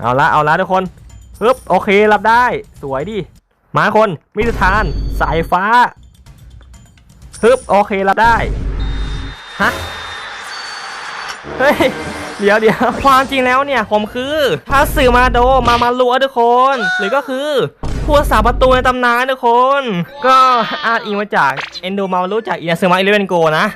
เอาละเอาละทุกคนปึ๊บโอเครับได้ สวยดิมาคนมิตรทาน สายฟ้าปึ๊บโอเครับได้ฮะเฮ้ยเดี๋ยวเดี๋ยวความจริงแล้วเนี่ย ผมคือถ้าสื่อมาโดมามาลัวทุกคน หรือก็คือผู้รักษาประตูในตำนานทุกคน ก็อาจอิงมาจากเอนโดมารู้จากอินาเซมาอิเลเวนโกนะ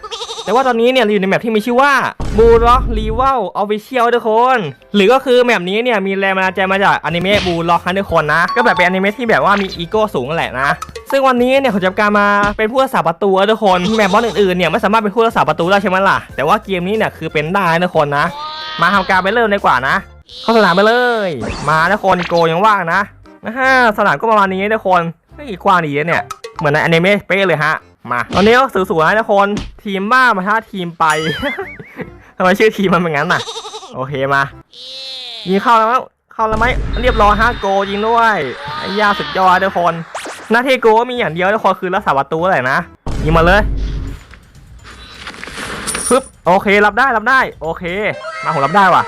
แต่ว่าตอนนี้เนี่ยเราอยู่ในแมปที่มีชื่อว่าบูล็อกรีวัลออฟฟิเชียลทุกคน หรือก็คือแมปนี้เนี่ยมีแรงบันดาลใจมาจากอนิเมะบูล็อกนะทุกคนนะ ก็แบบเป็นอนิเมะที่แบบว่ามีอีโก้สูงแหละนะ ซึ่งวันนี้เนี่ยผมจะการมาเป็นผู้รักษาประตูทุกคนแมปมอนอื่นๆเนี่ยไม่สามารถเป็นผู้รักษาประตูได้ใช่ไหมล่ะ แต่ว่าเกมนี้เนี่ยคือเป็นได้ทุกคนนะ มาทำการไปเริ่มดีกว่านะ เข้าสนามไปเลย มาทุกคนโกยังว่างนะนะฮะสนามก็ประมาณนี้ทุกคนเฮ้ยกว้างดีนะเนี่ยเหมือนในอนิเมะเป๊ะเลยฮะ มาตอนนี้ก็สวยๆนะทุกคนทีมบ้ามาท่าทีมไป ทำไมชื่อทีมมันเป็นงั้นน่ะ โอเคมา ยิงเข้าแล้วเข้าแล้วไหมเรียบร้อยฮะโกยิงด้วยไอ้ยาสุดยอดทุกคน หน้าที่โกก็มีอย่างเดียวทุกคนคือรักษาประตูแหละนะยิงมาเลยปึ๊บโอเครับได้รับได้ โอเค มาผมรับได้ว่ะ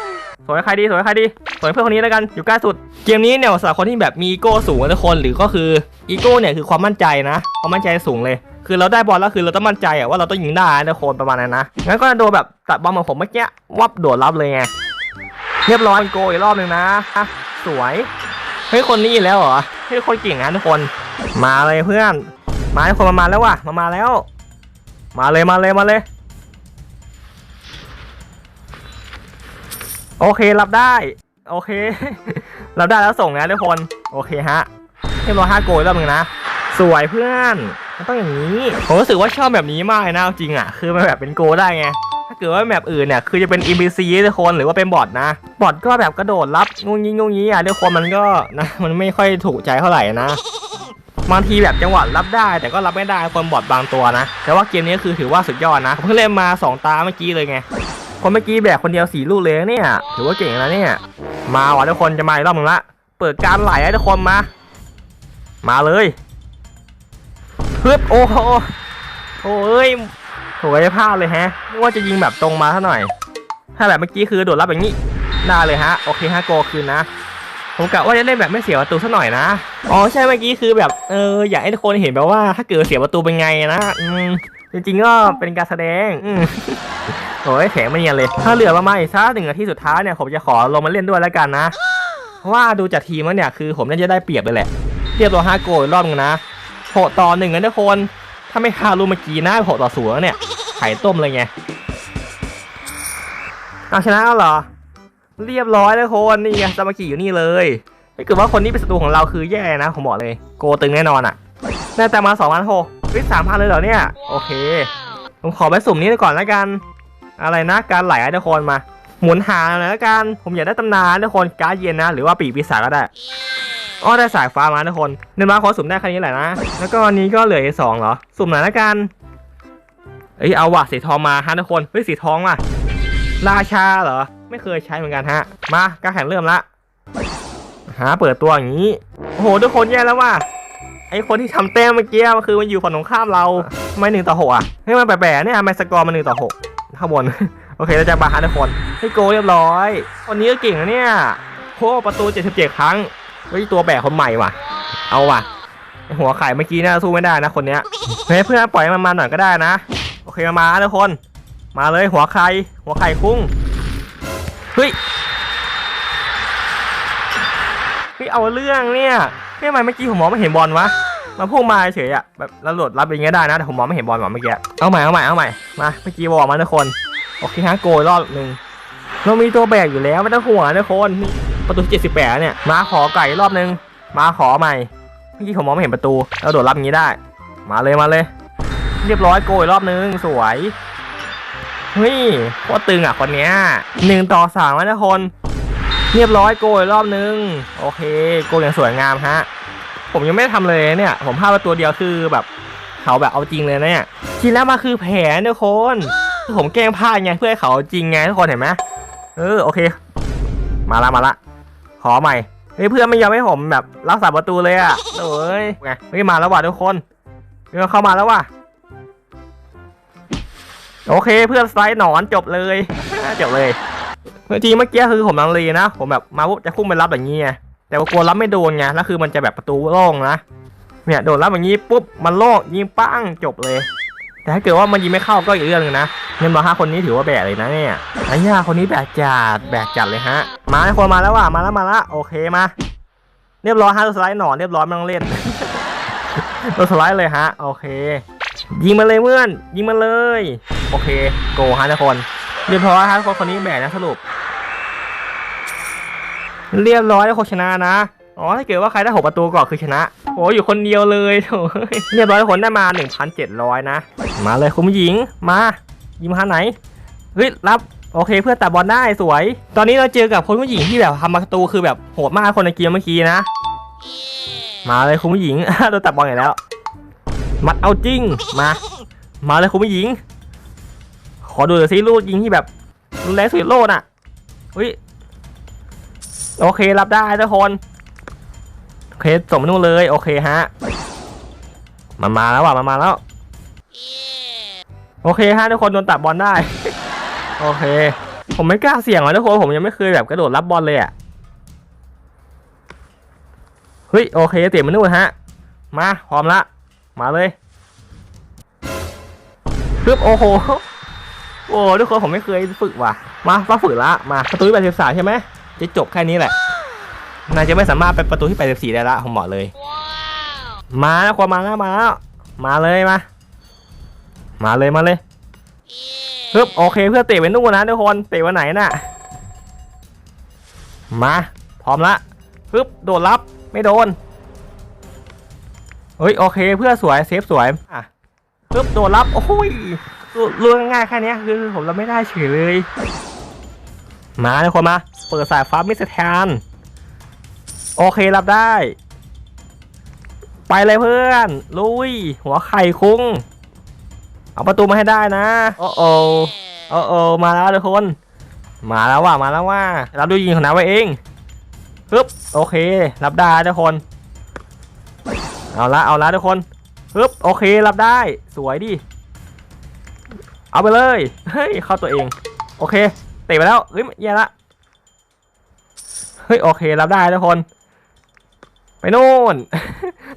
สวยใครดีสวยใครดีสวยเพื่อนคนนี้แล้วกันอยู่ใกล้สุด เกมนี้เนี่ยสำหรับคนที่แบบมีอีโก้สูงทุกคนหรือก็คืออีโก้เนี่ยคือความมั่นใจนะความมั่นใจสูงเลย คือเราได้บอลแล้วคือเราต้องมั่นใจอะว่าเราต้องยิงได้นะทุกคนประมาณนั้นนะงั้นก็โดนแบบตัดบอลเหมือนผมเมื่อกี้วับโดดรับเลยไงเรียบร้อยโกอีกรอบหนึ่งนะอะสวยเฮ้ยคนนี้อีกแล้วเหรอเฮ้ยคนเก่งนะทุกคนมาเลยเพื่อน มาทุกคนมามาแล้วว่ะมามาแล้ว มาเลยมาเลยมาเลยโอเครับได้ โอเค รับได้แล้วส่งนะทุกคน โอเคฮะเรียบร้อยห้าโกยรอบหนึ่งนะ สวยเพื่อน มันต้องอย่างนี้ ผมรู้สึกว่าชอบแบบนี้มากเลยนะจริงอะ คือมันแบบเป็นโกได้ไง ถ้าเกิดว่าแบบอื่นเนี่ย คือจะเป็น NPC ทุกคนหรือว่าเป็นบอทนะ บอทก็แบบกระโดดรับงงงี้งงงี้อะทุกคนมันก็นะ มันไม่ค่อยถูกใจเท่าไหร่นะบางทีแบบจังหวะรับได้ แต่ก็รับไม่ได้คนบอทบางตัวนะ แต่ว่าเกมนี้คือถือว่าสุดยอดนะผมเพิ่งเล่นมาสองตาเมื่อกี้เลยไง คนเมื่อกี้แบกคนเดียวสี่ลูกเลยเนี่ยถือว่าเก่งแล้วเนี่ย มาว่ะทุกคนจะมาอีกรอบหนึงละ เปิดการไหลให้ทุกคนมา มาเลย ฮึบโอ้โหโอ้ยโหยพลาดเลยแฮะว่าจะยิงแบบตรงมาซะหน่อย ถ้าแบบเมื่อกี้คือโดดรับอย่างนี้ได้เลยฮะ โอเคฮะโกคืนนะ ผมกะว่าจะเล่นแบบไม่เสียประตูซะหน่อยนะ อ๋อใช่เมื่อกี้คือแบบเอออยากให้ทุกคนเห็นแบบว่าถ้าเกิดเสียประตูเป็นไงนะอืมจริงๆก็เป็นการแสดงอืมโอ้ยแข็งไม่เนียนเลย ถ้าเหลือประมาณอีกสักหนึ่งนาทีสุดท้ายเนี่ยผมจะขอลงมาเล่นด้วยแล้วกันนะ เพราะว่าดูจากทีมแล้วเนี่ยคือผมน่าจะได้เปรียบเลยแหละ เรียบร้อยห้าโกลอีกรอบนึงนะ หกต่อหนึ่งนะทุกคน ถ้าไม่คารูเมื่อกี้นะหกต่อศูนย์เนี่ยไข่ต้มเลยไงเอาชนะแล้วเหรอ เรียบร้อยแล้วคนนี่ไงสามากิอยู่นี่เลยถ้าเกิดว่าคนนี้เป็นศัตรูของเราคือแย่นะผมบอกเลย โกตึงแน่นอนอะได้แต่มาสองพันหกวิสามพันเลยเหรอเนี่ย โอเค ผมขอไปสุ่มนี้ก่อนแล้วกัน อะไรนะ การไหลให้ทุกคนมา หมุนหาหน่อยแล้วกัน ผมอยากได้ตำนานทุกคนการ์ดเย็นนะ หรือว่าปีกปีศาจก็ได้อ้อได้สายฟ้ามาทุกคนเดินมาขอสุ่มได้แค่นี้แหละนะ แล้วก็อันนี้ก็เหลืออีกสองเหรอ สุ่มหน่อยแล้วกันเอ้ยเอาว่ะสีทองมาฮะทุกคนเฮ้ยสีทองว่ะราชาเหรอ ไม่เคยใช้เหมือนกันฮะ มาการแข่งเริ่มละหาเปิดตัวอย่างนี้โอ้โหทุกคนแย่แล้วว่ะไอคนที่ทำแต้มเมื่อกี้มันคือมันอยู่ฝั่งตรงข้ามเราทำไมหนึ่งต่อหกอะเฮ้ยมันแปลกๆเนี่ยทำไมสกอร์มันหนึ่งต่อหกข้างบน โอเคเราจะบาฮาทุกคนให้โกเรียบร้อยคนนี้ก็เก่งนะเนี่ยโค้ประตู 77 ครั้งเฮ้ตัวแบกคนใหม่ว่ะ เอาว่ะ หัวไข่เมื่อกี้น่าสู้ไม่ได้นะคนเนี้ยเฮ้ยเพื่อนปล่อยมันมาหน่อยก็ได้นะ โอเคมามาทุกคน มาเลยหัวไข่หัวไข่คุ้งเฮ้ยเฮ้ยเอาเรื่องเนี่ยเฮ้ยทำไมเมื่อกี้ผมมองไม่เห็นบอลวะมาพุ่งมาเฉยอะแบบเราโหลดรับอย่างเงี้ยได้นะแต่ผมมองไม่เห็นบอลหรอเมื่อกี้เอาใหม่เอาใหม่เอาใหม่มาเมื่อกี้บอกมาทุกคน โอเคฮะโกยรอบหนึ่งเรามีตัวแบกอยู่แล้วไม่ต้องห่วงนะคนประตูที่78เนี่ยมาขอไก่รอบหนึ่งมาขอใหม่เมื่อกี้ผมมองไม่เห็นประตูเราโดดรับอย่างงี้ได้ มาเลยมาเลย เรียบร้อยโกยรอบหนึ่งสวยเฮ้ยโคตรตึงอะคนเนี้ยหนึ่งต่อสามนะทุกคน เรียบร้อยโกยรอบหนึ่งโอเค โกยอย่างสวยงามฮะผมยังไม่ได้ทำเลยเนี่ย ผมพลาดไปตัวเดียวคือแบบเขาแบบเอาจริงเลยนะเนี่ยจริงแล้วมาคือแผนทุกคน ผมแกล้งพลาดไงเพื่อให้เขาจริงไงทุกคนเห็นไหมเออโอเค มาละมาละ ขอใหม่เฮ้ยเพื่อนไม่ยอมให้ผมแบบรักษาประตูเลยอะโอ้ยไงเฮ้ยมาแล้วว่ะทุกคนเพื่อนเข้ามาแล้วว่ะโอเค เพื่อนสไลด์หนอนจบเลยจบเลยจริงๆเมื่อกี้คือผมลังเลนะ ผมแบบมาปุ๊บจะพุ่งไปรับอย่างนี้ไงแต่ว่ากลัวรับไม่โดนไงแล้วคือมันจะแบบประตูโล่งนะเนี่ยโดนรับอย่างนี้ปุ๊บมันโล่งยิงปั้งจบเลย แต่ถ้าเกิดว่ามันยิงไม่เข้าก็อีกเรื่องหนึงนะ เงินมาห้าคนนี้ถือว่าแบกเลยนะเนี่ยไอ้ย่าคนนี้แบกจัดแบกจัดเลยฮะ มาไอ้คนมาแล้วว่ะมาแล้วมาล้วโอเคมา เรียบร้อยฮะตัวสไลด์หนอนเรียบร้อยไม่ต้องเล่นตัวสไลด์เลยฮะ โอเค ยิงมาเลยเพื่อน ยิงมาเลย โอเค โกฮะทุกคน เรียบร้อยฮะคนคนนี้แบกนะสรุป เรียบร้อยแล้วคชนะนะอ๋อถ้าเกิดว่าใครได้หกประตูก่อนคือชนะ โอ้อยู่คนเดียวเลยโถ่เรียบร้อยคนได้มา 1,700 นะ มาเลยคุณผู้หญิงมา ยิงมาทางไหนเฮ้ยรับโอเค เพื่อนตัดบอลได้สวย ตอนนี้เราเจอกับคนผู้หญิงที่แบบทำประตูคือแบบโหดมากคนในเกมเมื่อกี้นะ มาเลยคุณผู้หญิงโดนตัดบอลอีกแล้ว มัดเอาจริงมา มาเลยคุณผู้หญิง ขอดูหน่อยสิลูกยิงที่แบบรุนแรงสุดโลกน่ะอุ้ยโอเครับได้ทุกคนโอเคส่งมนู่นเลยโอเคฮะมันมาแล้วว่ะมันมาแล้ว โอเคฮะทุกคนโดนตัดบอลได้ โอเค ผมไม่กล้าเสี่ยงเลยทุกคนผมยังไม่เคยแบบกระโดดรับบอลเลยอะเฮ้ยโอเคเตะมานู่นฮะ มาพร้อมละ มาเลยปึ๊บโอ้โหโอ้ทุกคนผมไม่เคยฝึกว่ะ มาต้องฝึกละมาประตูที่83ใช่ไหมจะจบแค่นี้แหละนายจะไม่สามารถไปประตูที่84ได้ละผมบอกเลย มาแล้วความมาแล้วมาแล้วมาเลยมา มาเลยมาเลยปึ๊บโอเคเพื่อเตะไปนู่นนะทุกคนเตะวันไหนน่ะ มาพร้อมละปึ๊บโดดรับไม่โดนเฮ้ยโอเคเพื่อสวยเซฟสวยอะปึ๊บโดนรับโอ้ยรู้ง่ายๆแค่เนี้ยคือผมเราไม่ได้เฉยเลย มาเลยคนมาเปิดสายฟ้ามิสเตอร์แทนโอเครับได้ ไปเลยเพื่อน ลุย หัวไข่คุ้ง เอาประตูมาให้ได้นะโอ้โอโอ้โอมาแล้วทุกคน มาแล้วว่ะมาแล้วว่ารับดูยิงของน้าไว้เองปึ๊บโอเค รับได้ทุกคน เอาละเอาละทุกคนปึ๊บโอเครับได้ สวยดิเอาไปเลยเฮ้ยเข้าตัวเอง โอเค เตะไปแล้วเฮ้ยแย่ละเฮ้ยโอเครับได้ทุกคนไปนู่น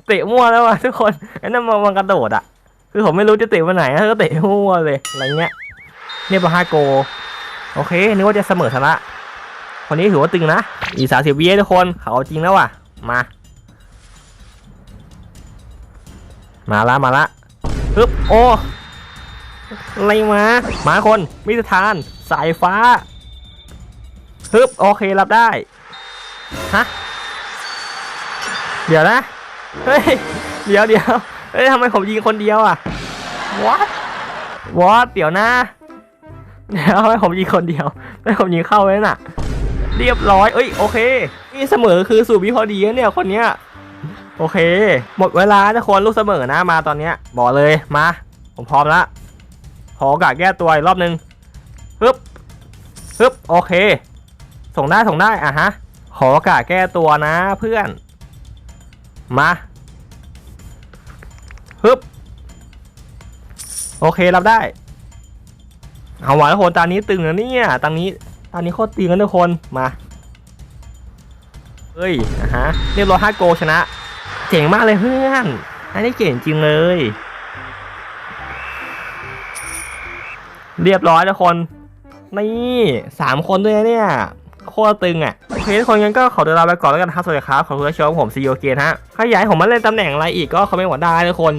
เตะมั่วแล้วว่ะทุกคนไอ้นั่นมันมันกระโดดอะ คือผมไม่รู้จะเตะวันไหนก็เตะมั่วเลยอะไรเงี้ยเรียบร้อห้าโก โอเคนึกว่าจะเสมอชนะคนนี้ถือว่าตึงนะอีสามสิบวิทุกคนเขาเอาจริงแล้วว่ะ มา มาละมาละปึ๊บโอ้อะไรมามาคนมิสทาน สายฟ้าปึ๊บโอเครับได้ ฮะ เดี๋ยวนะ เฮ้ย เดี๋ยวเดี๋ยว เฮ้ยทำไมผมยิงคนเดียวอะ what what เดี๋ยวนะเดี๋ยวทำไมผมยิงคนเดียวไม่ผมยิงเข้าไว้น่ะ เรียบร้อย เอ้ยโอเคนี่เสมอคือสูบวิพอดีนะเนี่ยคนเนี้ยโอเค หมดเวลาทุกคนลูกเสมอนะมาตอนเนี้ยบอกเลยมา ผมพร้อมละขอโอกาสแก้ตัวอีกรอบนึงปึ๊บปึ๊บโอเค ส่งได้ส่งได้อะฮะขอโอกาสแก้ตัวนะเพื่อน มา ปึ๊บโอเครับได้ เอาหวานทุกคนตอนนี้ตึงแล้วเนี่ยตอนนี้ตอนนี้โคตรตึงกันทุกคนมาเฮ้ยอะฮะเรียบร้อยห้าโกชนะ เจ๋งมากเลยเพื่อนอันนี้เก่งจริงเลย เรียบร้อยทุกคน นี่สามคนด้วยเนี่ย โคตรตึงอะโอเคทุกคนงั้นก็ขอตัวลาไปก่อนแล้วกันครับสวัสดีครับขอบคุณที่ชมผมซีโอเกนฮะใครอยากให้ผมมาเล่นตำแหน่งอะไรอีกก็คอมเมนต์หัวได้ทุกคน